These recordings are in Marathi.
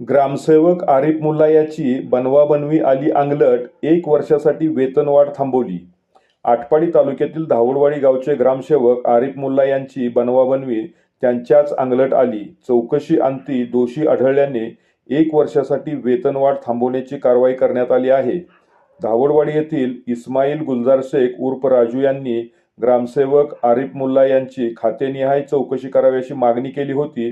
ग्रामसेवक आरिफ मुल्ला याची बनवाबनवी आली अंगलट एक वर्षासाठी वेतनवाढ थांबवली. आटपाडी तालुक्यातील धावडवाडी गावचे ग्रामसेवक आरिफ मुल्ला यांची बनवाबनवी त्यांच्याच अंगलट आली. चौकशी अंती दोषी आढळल्याने एक वर्षासाठी वेतनवाढ थांबवण्याची कारवाई करण्यात आली आहे. धावडवाडी येथील इस्माईल गुलजार शेख उर्फ राजू यांनी ग्रामसेवक आरिफ मुल्ला यांची खातेनिहाय चौकशी करावी अशी मागणी केली होती.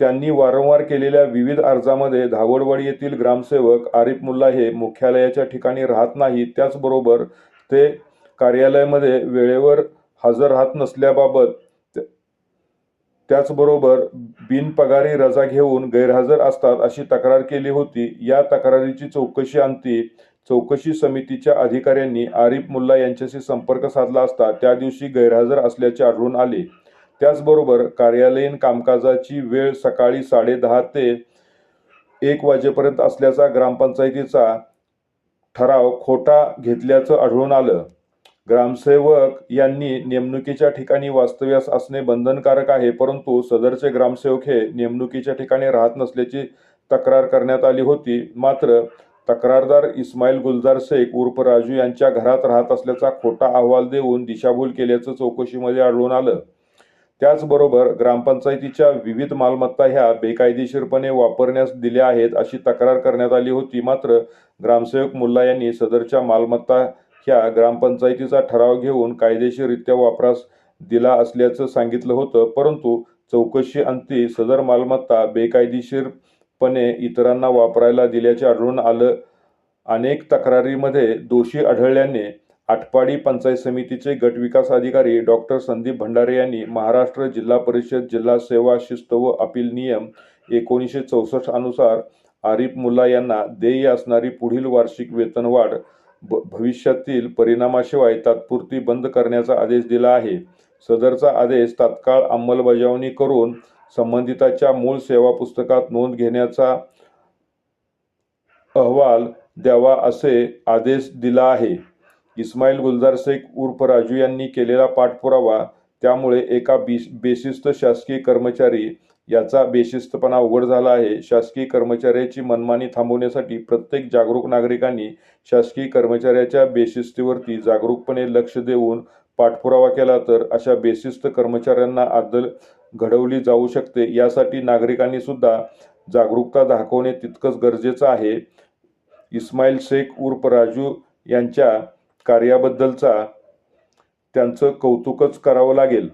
त्यांनी वारंवार केलेल्या विविध अर्जामध्ये धावडवाडी येथील ग्रामसेवक आरिफ मुल्ला हे मुख्यालयाच्या ठिकाणी राहत नाही त्याचबरोबर ते कार्यालयामध्ये वेळेवर हजर राहत नसल्याबाबत त्याचबरोबर बिनपगारी रजा घेऊन गैरहजर असतात अशी तक्रार केली होती. या तक्रारीची चौकशी अंती चौकशी समितीच्या अधिकाऱ्यांनी आरिफ मुल्ला यांच्याशी संपर्क साधला असता त्या दिवशी गैरहजर असल्याचे आढळून आले. त्याचबरोबर कार्यालयीन कामकाजाची वेळ सकाळी साडेदहा ते एक वाजेपर्यंत असल्याचा ग्रामपंचायतीचा ठराव खोटा घेतल्याचं आढळून आलं. ग्रामसेवक यांनी नेमणुकीच्या ठिकाणी वास्तव्यास असणे बंधनकारक आहे परंतु सदरचे ग्रामसेवक हे नेमणुकीच्या ठिकाणी राहत नसल्याची तक्रार करण्यात आली होती. मात्र तक्रारदार इस्माईल गुलजार शेख उर्फ राजू यांच्या घरात राहत असल्याचा खोटा अहवाल देऊन दिशाभूल केल्याचं चौकशीमध्ये आढळून आलं. त्याचबरोबर ग्रामपंचायतीच्या विविध मालमत्ता ह्या बेकायदेशीरपणे वापरण्यास दिल्या आहेत अशी तक्रार करण्यात आली होती. मात्र ग्रामसेवक मुल्ला यांनी सदरच्या मालमत्ता ह्या ग्रामपंचायतीचा ठराव घेऊन कायदेशीररित्या वापरास दिला असल्याचं सांगितलं होतं. परंतु चौकशी अंती सदर मालमत्ता बेकायदेशीरपणे इतरांना वापरायला दिल्याचे आढळून आलं. अनेक तक्रारीमध्ये दोषी आढळल्याने आटपाडी पंचायत समितीचे गटविकास अधिकारी डॉक्टर संदीप भंडारे यांनी महाराष्ट्र जिल्हा परिषद जिल्हा सेवा शिस्त व अपील नियम एकोणीसशे चौसष्ट अनुसार आरिफ मुल्ला यांना देय असणारी पुढील वार्षिक वेतनवाढ भ भविष्यातील परिणामाशिवाय तात्पुरती बंद करण्याचा आदेश दिला आहे. सदरचा आदेश तात्काळ अंमलबजावणी करून संबंधिताच्या मूळ सेवा पुस्तकात नोंद घेण्याचा अहवाल द्यावा असे आदेश दिला आहे. इस्माईल गुलजार शेख उर्फ राजू यांनी केलेला पाठपुरावा त्यामुळे एका बिस बेशिस्त शासकीय कर्मचारी याचा बेशिस्तपणा उघड झाला आहे. शासकीय कर्मचाऱ्याची मनमानी थांबवण्यासाठी प्रत्येक जागरूक नागरिकांनी शासकीय कर्मचाऱ्याच्या बेशिस्तीवरती जागरूकपणे लक्ष देऊन पाठपुरावा केला तर अशा बेशिस्त कर्मचाऱ्यांना अद्दल घडवली जाऊ शकते. यासाठी नागरिकांनी सुद्धा जागरूकता दाखवणे तितकंच गरजेचं आहे. इस्माईल शेख उर्फ राजू यांच्या कार्याबद्दलचा त्यांचं कौतुकच करावं लागेल.